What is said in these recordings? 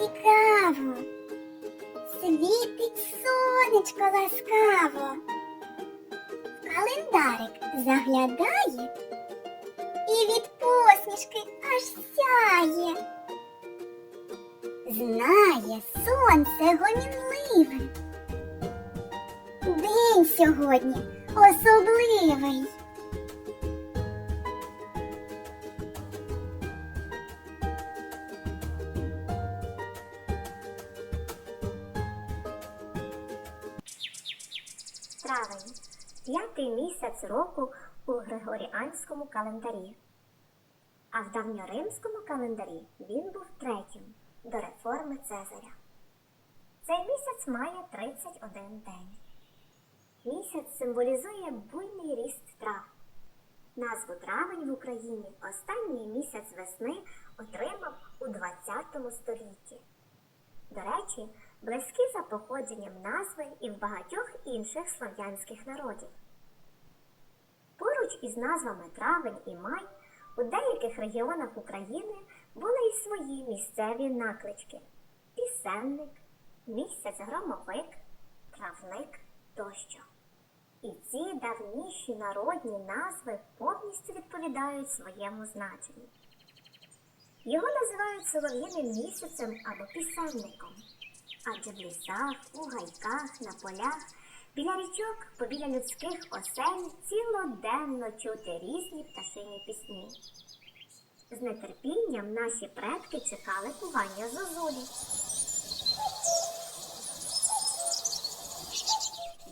цікаво. Світить сонечко ласкаво. Календарик заглядає і від посмішки аж сяє. Знає сонце гомінливе. День сьогодні особливий. Місяць року у Григоріанському календарі. А в давньоримському календарі він був третім до реформи Цезаря. Цей місяць має 31 день. Місяць символізує буйний ріст трав. Назву травень в Україні останній місяць весни отримав у 20 столітті. До речі, близькі за походженням назви і в багатьох інших слов'янських народів. Поруч із назвами травень і май у деяких регіонах України були й свої місцеві наклички пісенник, місяць громовик, травник тощо. І ці давніші народні назви повністю відповідають своєму значенню. Його називають солов'їним місяцем або пісенником, адже в лісах, у гайках, на полях, біля річок, побіля людських осель цілоденно чути різні пташині пісні. З нетерпінням наші предки чекали кування зозулі.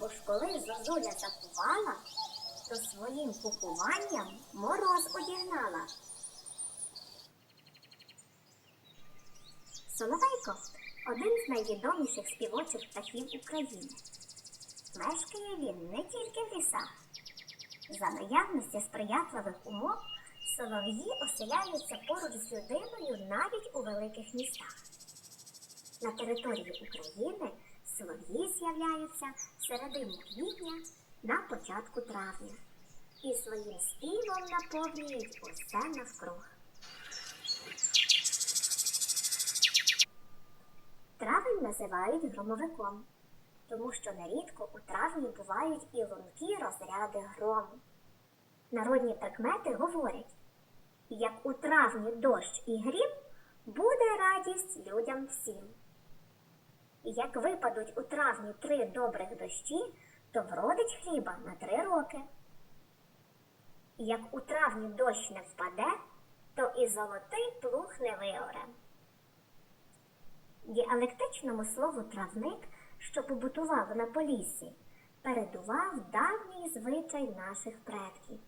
Бо ж коли зозуля закувала, то своїм кукуванням мороз одігнала. Соловейко один з найвідоміших співочих птахів України. Мешкає він не тільки в лісах. За наявності сприятливих умов солов'ї оселяються поруч з людиною навіть у великих містах. На території України солов'ї з'являються в середині квітня на початку травня і своїм співом наповнюють усе навкруг. Травень називають громовиком, тому що нерідко у травні бувають і лункі розряди грому. Народні прикмети говорять, як у травні дощ і грім, буде радість людям всім. Як випадуть у травні три добрих дощі, то вродить хліба на три роки. Як у травні дощ не впаде, то і золотий плуг не виоре. Діалектичному слову травник, що побутував на поліссі, передував давній звичай наших предків.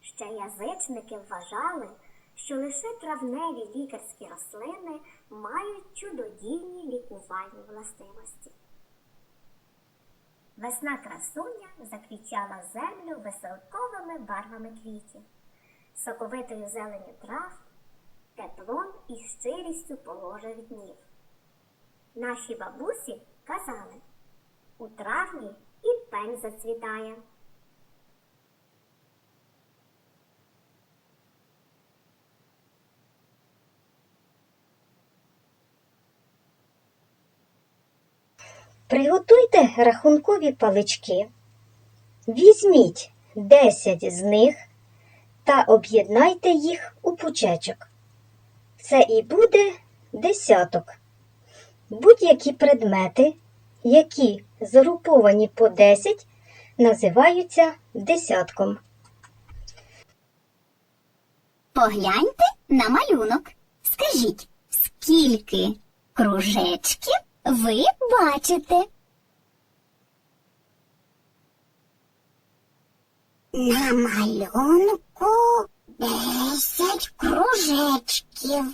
Ще язичники вважали, що лише травневі лікарські рослини мають чудодійні лікувальні властивості. Весна красуня заквічала землю веселковими барвами квітів, соковитою зеленю трав, теплом і щирістю положив днів. Наші бабусі казали, у травні і пень зацвітає. Приготуйте рахункові палички. Візьміть 10 з них та об'єднайте їх у пучечок. Це і буде десяток. Будь-які предмети, які згруповані по 10, називаються десятком. Погляньте на малюнок. Скажіть, скільки кружечків ви бачите? На малюнку десять кружечків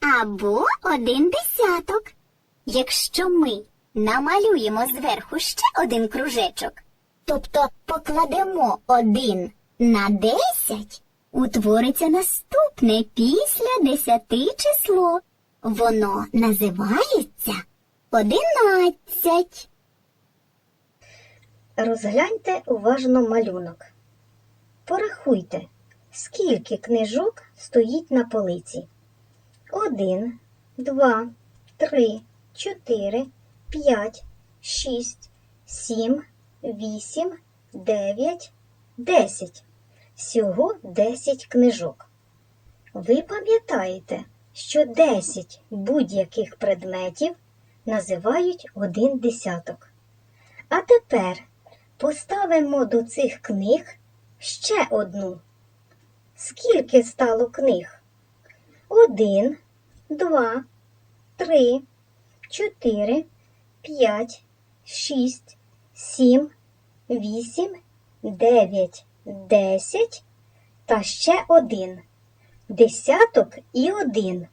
або один десяток. Якщо ми намалюємо зверху ще один кружечок, тобто покладемо один на десять, утвориться наступне після десяти число. Воно називається одинадцять. Розгляньте уважно малюнок. Порахуйте, скільки книжок стоїть на полиці. Один, два, три, чотири, п'ять, шість, сім, вісім, дев'ять, десять. Всього десять книжок. Ви пам'ятаєте, що 10 будь-яких предметів називають один десяток. А тепер поставимо до цих книг ще одну. Скільки стало книг? Один, два, три, чотири, п'ять, шість, сім, вісім, дев'ять, десять та ще один. Десяток і один.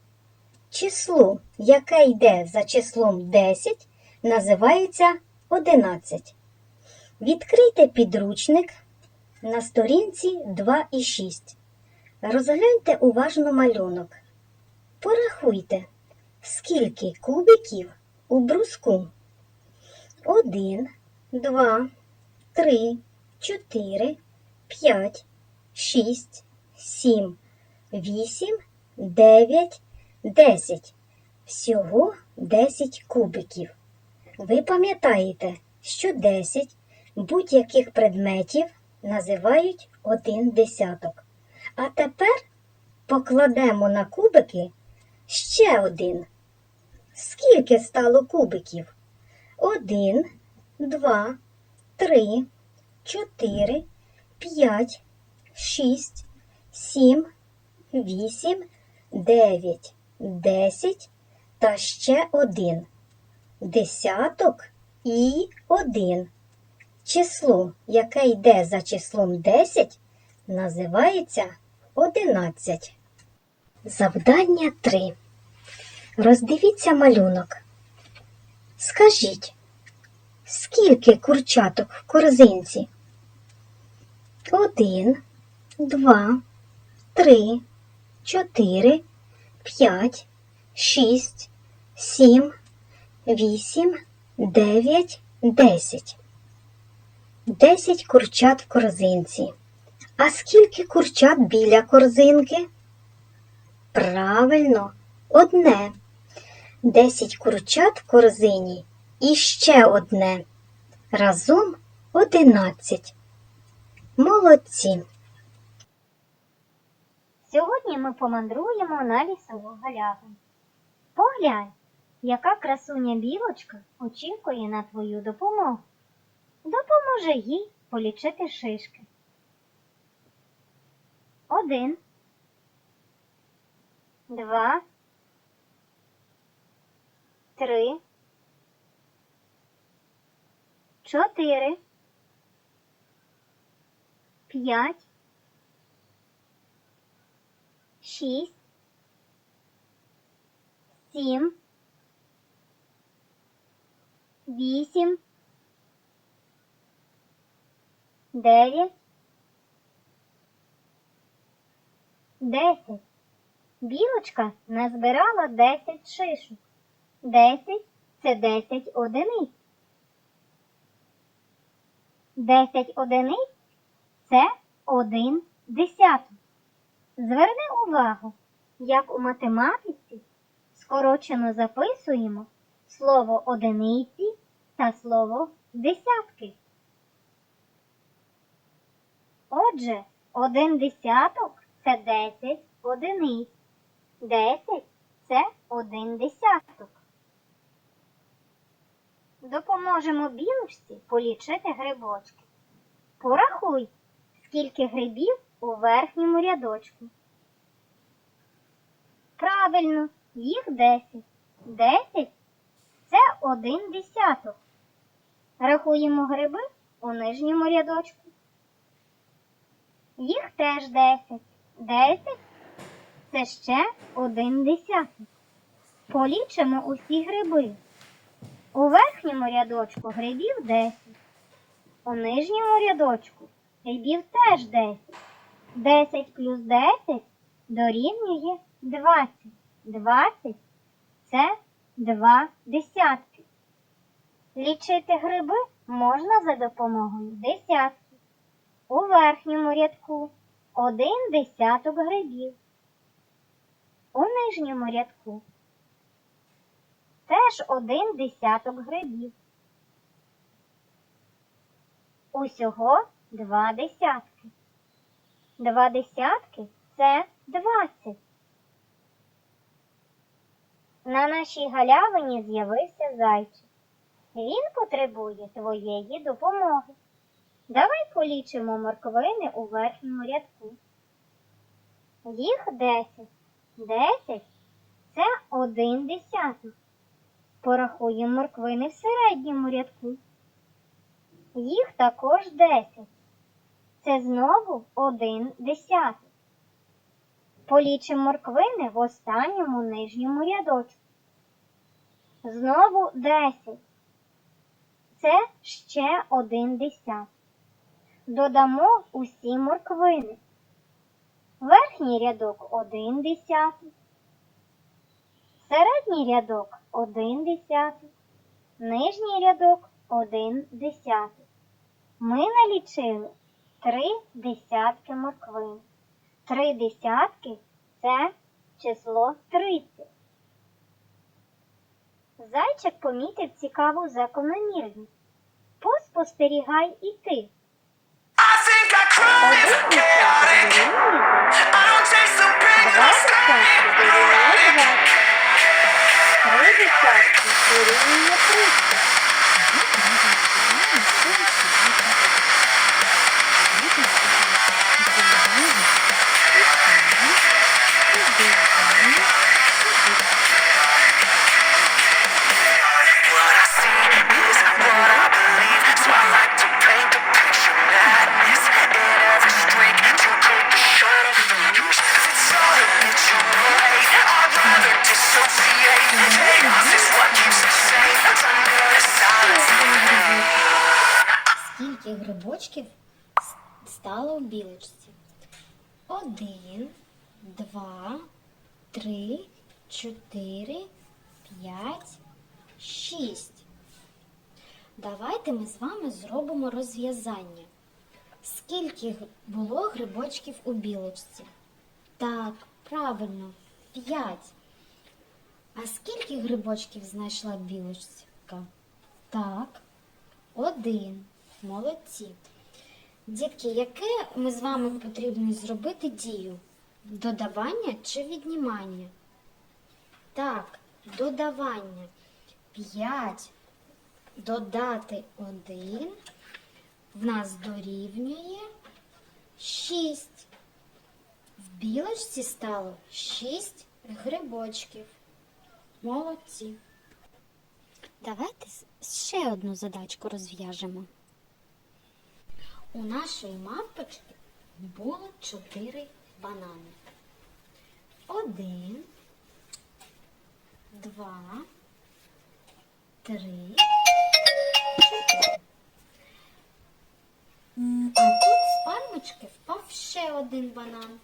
Число, яке йде за числом 10, називається 11. Відкрийте підручник на сторінці 2 і 6. Розгляньте уважно малюнок. Порахуйте, скільки кубиків у бруску. 1, 2, 3, 4, 5, 6, 7, 8, 9, 10. Всього 10 кубиків. Ви пам'ятаєте, що 10 будь-яких предметів називають один десяток. А тепер покладемо на кубики ще один. Скільки стало кубиків? Один, два, три, чотири, п'ять, шість, сім, вісім, дев'ять, десять та ще один. Десяток і один. Число, яке йде за числом 10, називається 11. Завдання 3. Роздивіться малюнок. Скажіть, скільки курчаток в корзинці? Один, два, три, чотири, п'ять, шість, сім, вісім, дев'ять, десять. Десять курчат в корзинці. А скільки курчат біля корзинки? Правильно, одне. Десять курчат в корзині і ще одне. Разом одинадцять. Молодці. Сьогодні ми помандруємо на лісову галявину. Поглянь, яка красуня білочка очікує на твою допомогу. Допоможи їй полічити шишки. Один, два, три, чотири, п'ять, шість, сім, вісім, дев'ять, десять. Білочка назбирала десять шишок. Десять це десять одиниць. Десять одиниць це один десяток. Зверни увагу, як у математиці скорочено записуємо слово одиниці та слово десятки. Отже, один десяток це 10 одиниць. 10 це один десяток. Допоможемо білочці полічити грибочки. Порахуй, скільки грибів у верхньому рядочку. Правильно, їх 10. 10 це один десяток. Рахуємо гриби у нижньому рядочку. Їх теж 10. 10 це ще один десяток. Полічимо усі гриби. У верхньому рядочку грибів 10. У нижньому рядочку грибів теж 10. 10 плюс 10 дорівнює 20. 20 це 2 десятки. Лічити гриби можна за допомогою десятків. У верхньому рядку один десяток грибів. У нижньому рядку теж один десяток грибів. Усього два десятки. Два десятки це двадцять. На нашій галявині з'явився зайчик. Він потребує твоєї допомоги. Давай полічимо морквини у верхньому рядку. Їх десять. Десять це один десяток. Порахуємо морквини в середньому рядку. Їх також десять. Це знову один десяток. Полічимо морквини в останньому нижньому рядочку. Знову десять. Це ще один десяток. Додамо усі морквини. Верхній рядок один десяток. Середній рядок один десяток. Нижній рядок один десяток. Ми налічили три десятки морквин. Три десятки це число 30. Зайчик помітив цікаву закономірність. Поспостерігай і ти. Один десяток дорівнює I don't chase the pain Два that I десятки дорівнює двадцять дуже часто дорівнює 300. Скільки стало в білочці? Один, два, три, чотири, п'ять, шість. Давайте ми з вами зробимо розв'язання. Скільки було грибочків у білочці? Так, правильно, п'ять. А скільки грибочків знайшла білочка? Так, один. Молодці. Дітки, яке ми з вами потрібно зробити дію? Додавання чи віднімання? Так, додавання. 5 додати 1 в нас дорівнює 6. В білочці стало 6 грибочків. Молодці. Давайте ще одну задачку розв'яжемо. У нашої мавпочки було чотири банани. Один, два, три, чотири. А тут з пальмочки впав ще один банан.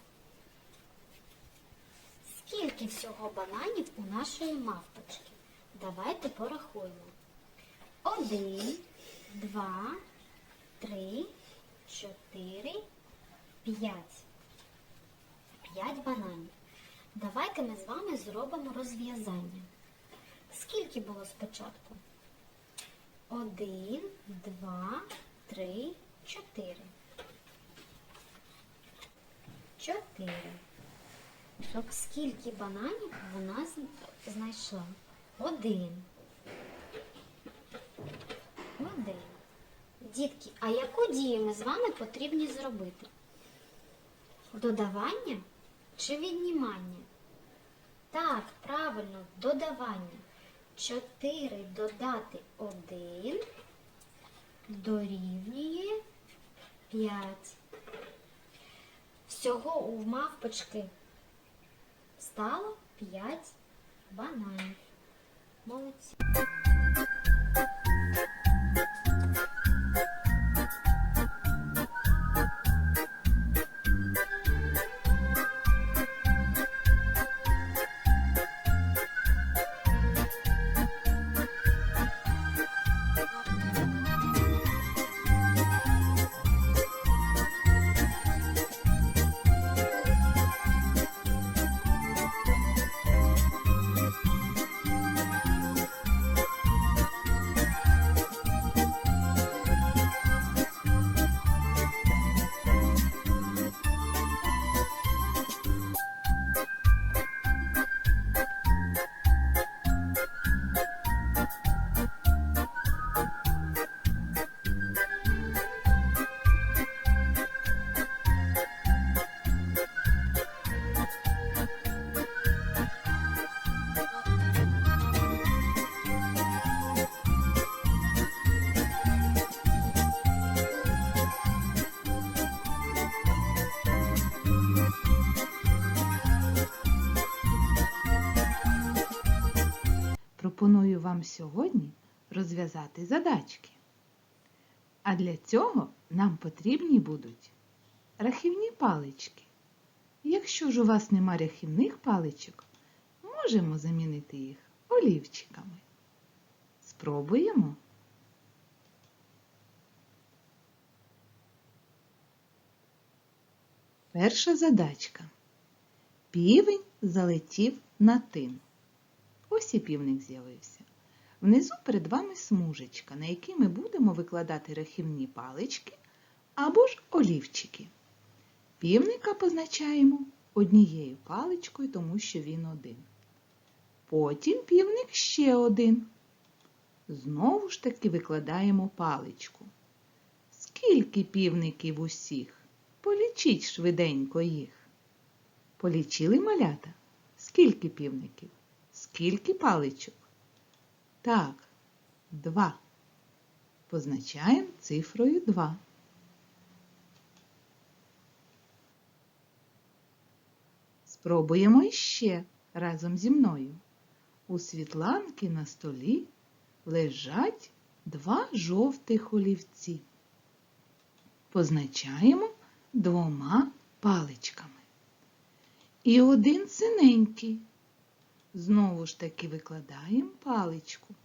Скільки всього бананів у нашої мавпочки? Давайте порахуємо. Один, два, три, чотири, п'ять. П'ять бананів. Давайте ми з вами зробимо розв'язання. Скільки було спочатку? Один, два, три, чотири. Чотири. Тобто скільки бананів вона знайшла? Один. Один. Дітки, а яку дію ми з вами потрібні зробити? Додавання чи віднімання? Так, правильно, додавання. 4 додати 1 дорівнює 5. Всього у мавпочки стало 5 бананів. Молодці. Пропоную вам сьогодні розв'язати задачки. А для цього нам потрібні будуть рахівні палички. Якщо ж у вас нема рахівних паличок, можемо замінити їх олівчиками. Спробуємо. Перша задачка. Півень залетів на тин. Ось і півник з'явився. Внизу перед вами смужечка, на якій ми будемо викладати рахівні палички або ж олівчики. Півника позначаємо однією паличкою, тому що він один. Потім півник ще один. Знову ж таки викладаємо паличку. Скільки півників усіх? Полічіть швиденько їх. Полічили малята? Скільки півників? Скільки паличок? Так, два. Позначаємо цифрою 2. Спробуємо іще разом зі мною. У Світланки на столі лежать два жовтих олівці. Позначаємо двома паличками. І один синенький. Знову ж таки викладаємо паличку.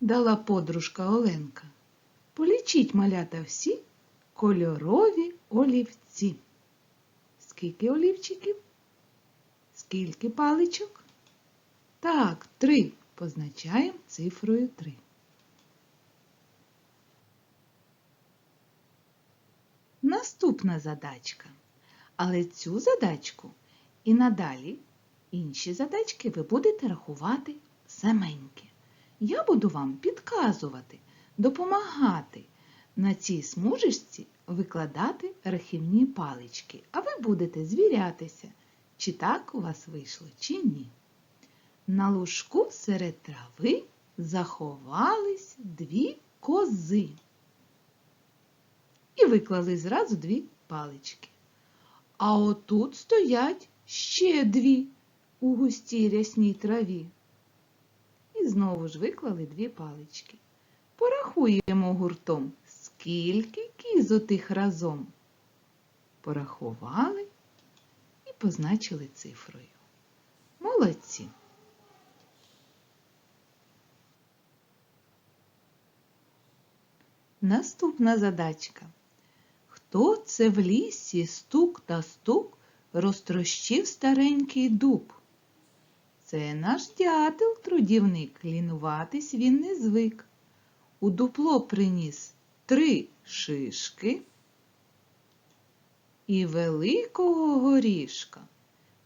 Дала подружка Оленка. Полічіть малята всі кольорові олівці. Скільки олівчиків? Скільки паличок? Так, три. Позначаємо цифрою три. Наступна задачка. Але цю задачку і надалі інші задачки ви будете рахувати саменьки. Я буду вам підказувати, допомагати на цій смужечці викладати рахівні палички, а ви будете звірятися, чи так у вас вийшло, чи ні. На лужку серед трави заховались дві кози. І виклали зразу дві палички. А отут стоять ще дві у густій рясній траві. І знову ж виклали дві палички. Порахуємо гуртом, скільки кіз у тих разом. Порахували і позначили цифрою. Молодці! Наступна задачка. Хто це в лісі стук та стук розтрощив старенький дуб? Це наш дятел, трудівник, лінуватись він не звик. У дупло приніс три шишки і великого горішка.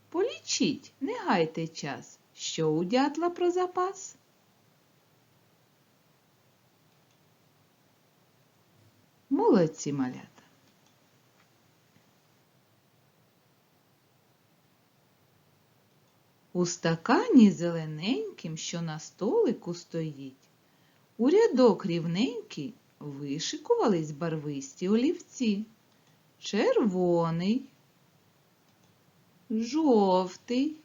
Полічіть, не гайте час, що у дятла про запас. Молодці малята. У стакані зелененьким, що на столику стоїть, у рядок рівненький вишикувались барвисті олівці. Червоний, жовтий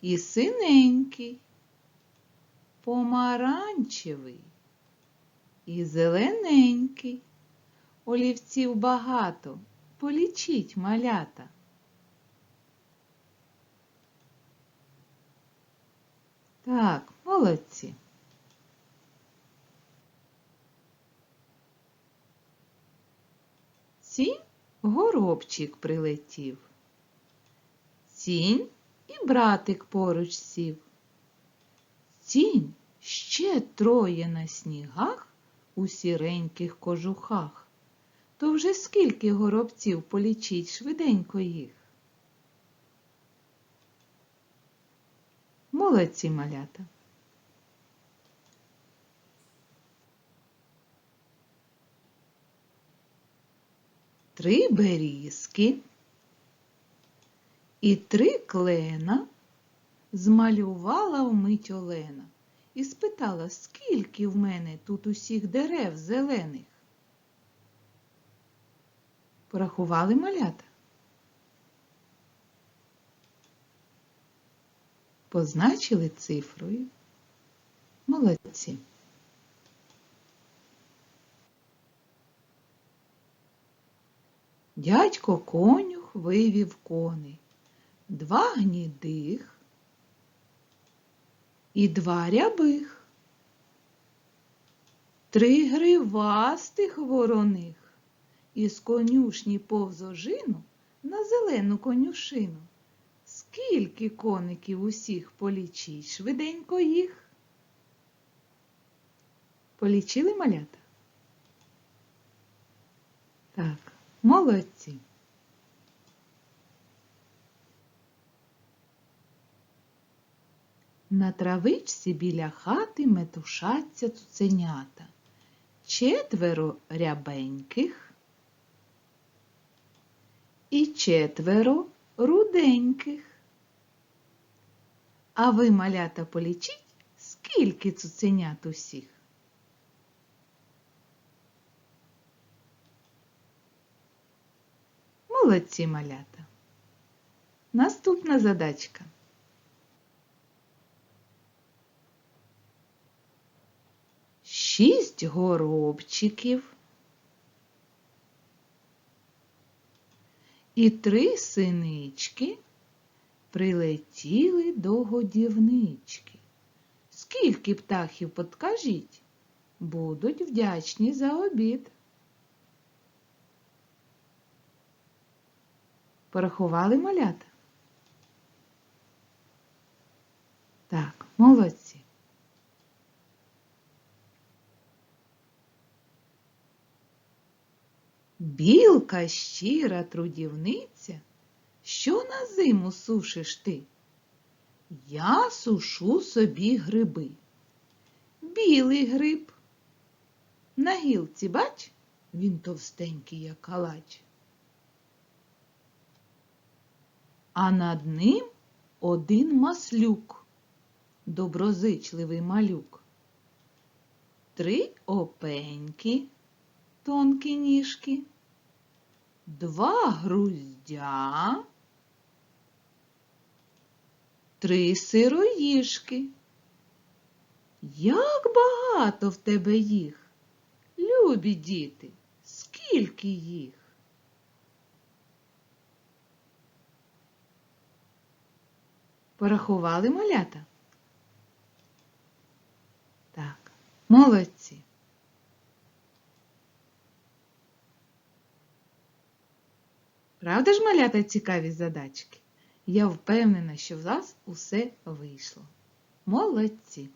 і синенький, помаранчевий і зелененький. Олівців багато. Полічіть малята. Так, молодці. Цінь горобчик прилетів. Цінь і братик поруч сів. Цінь ще троє на снігах у сіреньких кожухах. То вже скільки горобців полічіть швиденько їх. Молодці малята. Три берізки і три клена змалювала вмить Олена і спитала, скільки в мене тут усіх дерев зелених. Порахували малята? Позначили цифрою. Молодці. Дядько конюх вивів коней, два гнідих і два рябих, три гривастих вороних із конюшні повз ожину на зелену конюшину. Скільки коників усіх полічіть, швиденько їх. Полічили малята? Так, молодці. На травичці біля хати метушаться цуценята. Четверо рябеньких і четверо руденьких. А ви, малята, полічіть, скільки цуценят усіх? Молодці малята. Наступна задачка. Шість горобчиків і три синички прилетіли до годівнички. Скільки птахів подкажіть? Будуть вдячні за обід. Порахували малята? Так, молодці. Білка щира трудівниця, що на зиму сушиш ти? Я сушу собі гриби. Білий гриб. На гілці, бач, він товстенький, як калач. А над ним один маслюк, доброзичливий малюк. Три опеньки, тонкі ніжки, два груздя, три сироїжки. Як багато в тебе їх, любі діти, скільки їх? Порахували малята? Так, молодці. Правда ж, малята, цікаві задачки? Я впевнена, що в вас усе вийшло. Молодці!